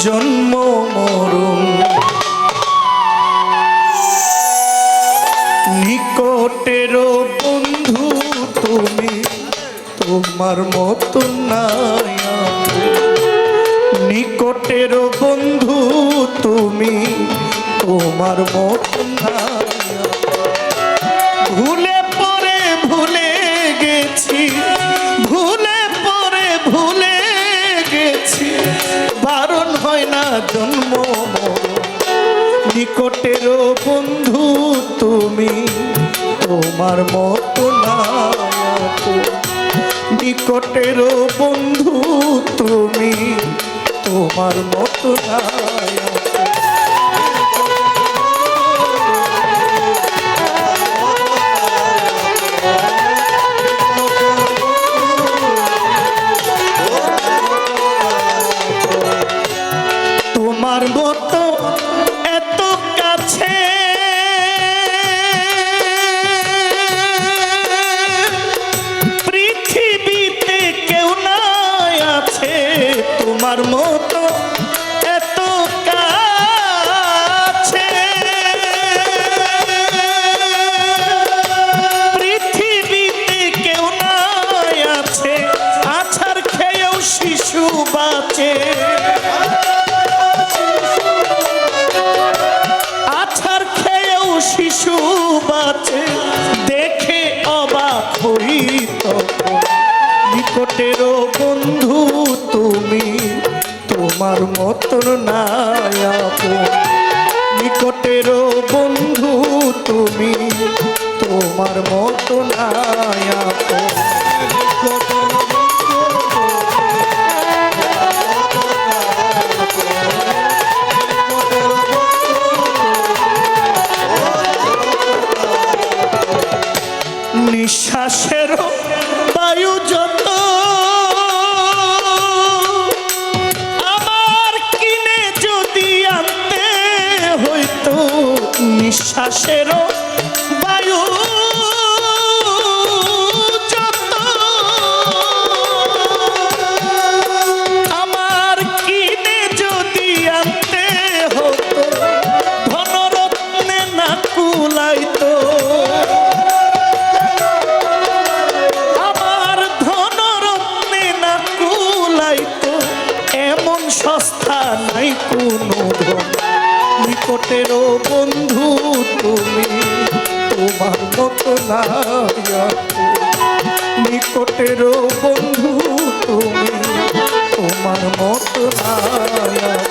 জন্ম মরুম নিকটের বন্ধু তুমি তোমার মতন নাই নিকটের বন্ধু তুমি তোমার মতন নাই জন্ম নিকটের বন্ধু তুমি তোমার মতো না নিকটের বন্ধু তুমি তোমার মতো না নিকটের বন্ধু তুমি তোমার মতন নায় নিকটের বন্ধু তুমি তোমার মতন নায় অবস্থা নাই কোনো নিকটের বন্ধু তুমি তোমার মতো নিকটের বন্ধু তুমি তোমার মতো না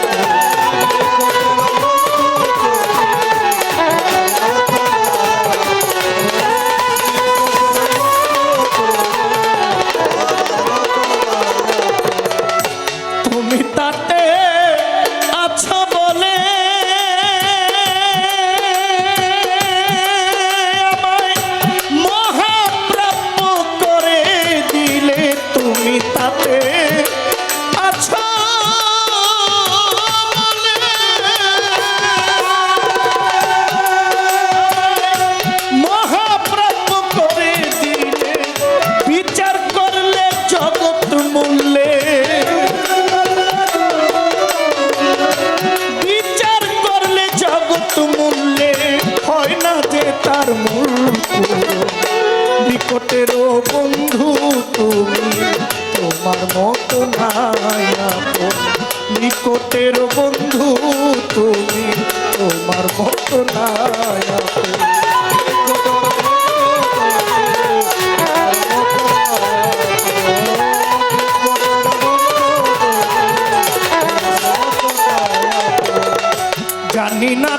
তার মূল বন্ধু তুমি, তোমার মত নাই নিকটের বন্ধু তুমি, তোমার মত নাই জানি না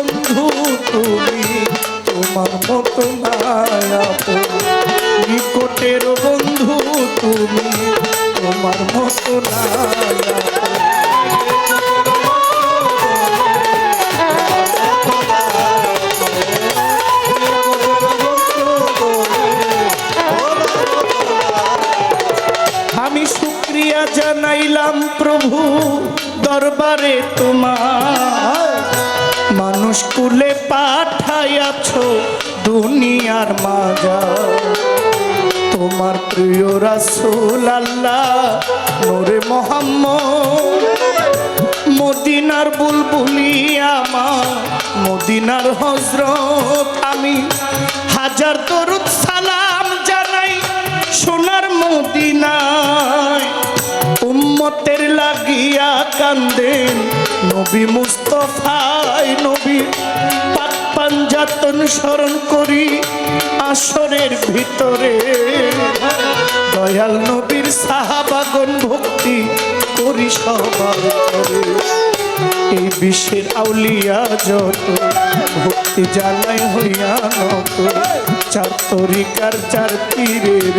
বন্ধু তুমি, তোমার মতো নিকটের বন্ধু তুমি, তোমার মতো আমি শুক্রিয়া জানাইলাম প্রভু দরবারে তোমার। মানুষ কুলে পাঠাইয়াছ দুনিয়ার মাজা তোমার প্রিয় রাসূল আল্লাহ, নোরে মোহাম্মদ। মদিনার বুলবুলি আমার, মদিনার হজরত আমি। হাজার দরুদ সালাম জানাই সোনার মদিনায়। উম্মতের লাগিয়া কান্দেন নবী মুস্তফায় নবী পাক পাঞ্জাতন স্মরণ করি আসরের ভিতরে। দয়াল নবীর সাহাবাগন ভক্তি করি সবার করে এই বিশ্বের আউলিয়া যত ভক্তি জানাই হইয়া নত চার তরিকার চার পীরের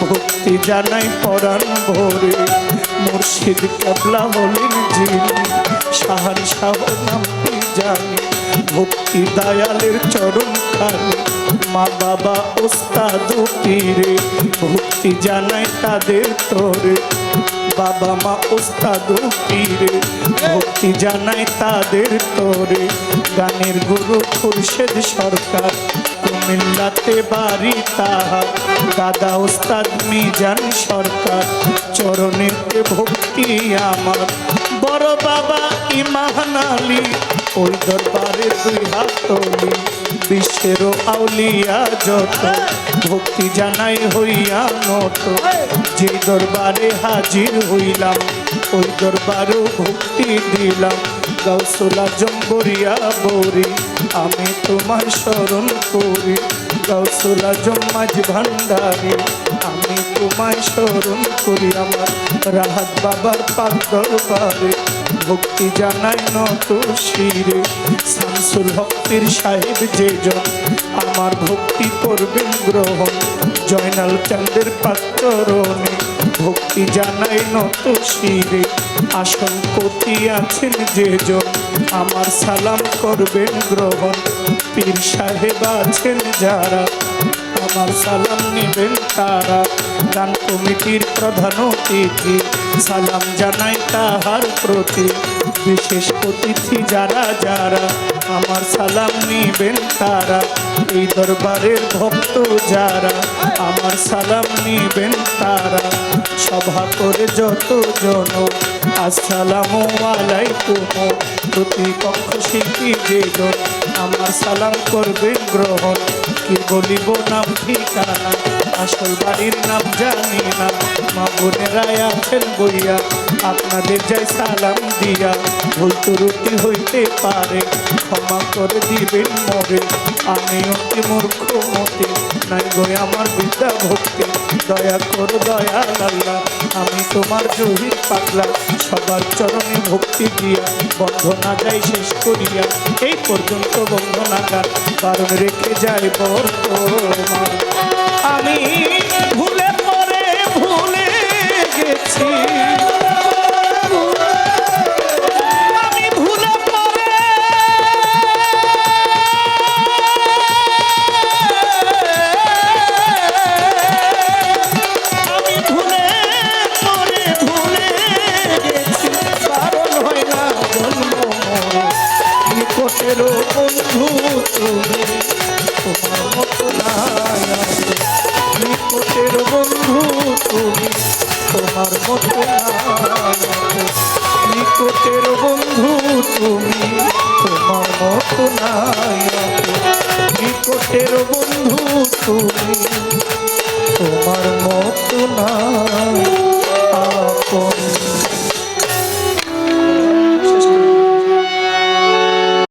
ভক্তি জানাই পরাণ ভরে। মুর্শিদ কাবলা হলেন যিনি সাহার নামটি জানি? ভক্তি দয়ালের চরণ খানি মা বাবা, ওস্তাদ, পীরে, ভক্তি জানাই তাদের তোরে। বাবা মা, ওস্তাদ, পীরে, ভক্তি জানাই তাদের তোরে। গানের গুরু খুরশেদ সরকার, কুমিল্লাতে বাড়ি তাহার। দাদা, ওস্তাদ, মিজান সরকার, চরণেতে ভক্তি আমার। বড় বাবা ইমাহান আলী, ওই দরবারে দুই হাত তুলি, বিশ্বের আউলিয়া যত, ভক্তি জানাই হইয়া নত যে দরবারে হাজির হইলাম, ওই দরবারও ভক্তি দিলাম। গৌসলা জম্বরিয়া বরি, আমি তোমার স্মরণ করি। গৌসলা জম্মাজ ভান্ডারি, আমি তোমায় স্মরণ করি। আমার রাহাত বাবার পাক দরবারে ভক্তি জানাই নত শিরে। শামসুল ভক্তির সাহেব যে জন আমার ভক্তি করবেন গ্রহণ। জয়নাল চাঁদের পাত্ররণে ভক্তি জানাই নত শিরে। আসন কতি আছেন যে জন আমার সালাম করবেন গ্রহণ। পীর সাহেব আছেন যারা আমার সালাম নেবেন তারা। গান কমিটির প্রধান অতিথি সালাম জানাই তাহার প্রতি। বিশেষ অতিথি যারা যারা, আমার সালাম নিবেন তারা। এই দরবারের ভক্ত যারা, আমার সালাম নিবেন তারা। সভা করে যত জন আসসালামু আলাইকুম। প্রতিপক্ষ শিল্পী যে আমার সালাম করবেন গ্রহণ। কি বলিব নাম ঠিকানা আসল বাড়ির নাম জানি না। মা বোনেরাই আছেন বইয়া, আপনাদের যাই সালাম দিয়া। ভুল ত্রুটি হইতে পারে, ক্ষমা করে দিবেন মরে আমি অতি মূর্খ মতে, নাই গো আমার বিদ্যা ভক্তি। দয়া কর দয়া আল্লাহ আমি তোমার জহির পাগলা। সবার চরণে ভক্তি দিয়া, বন্ধনা যাই শেষ করিয়া। এই পর্যন্ত বন্ধনা গান কারণ রেখে যায় বর্তমান। আমি ভুলে পরে ভুলে গেছি। তোমার মতো নাই। নিকটের বন্ধু তুমি তোমার মতো নাই। নিকটের বন্ধু তুমি তোমার মতো নাই। আপন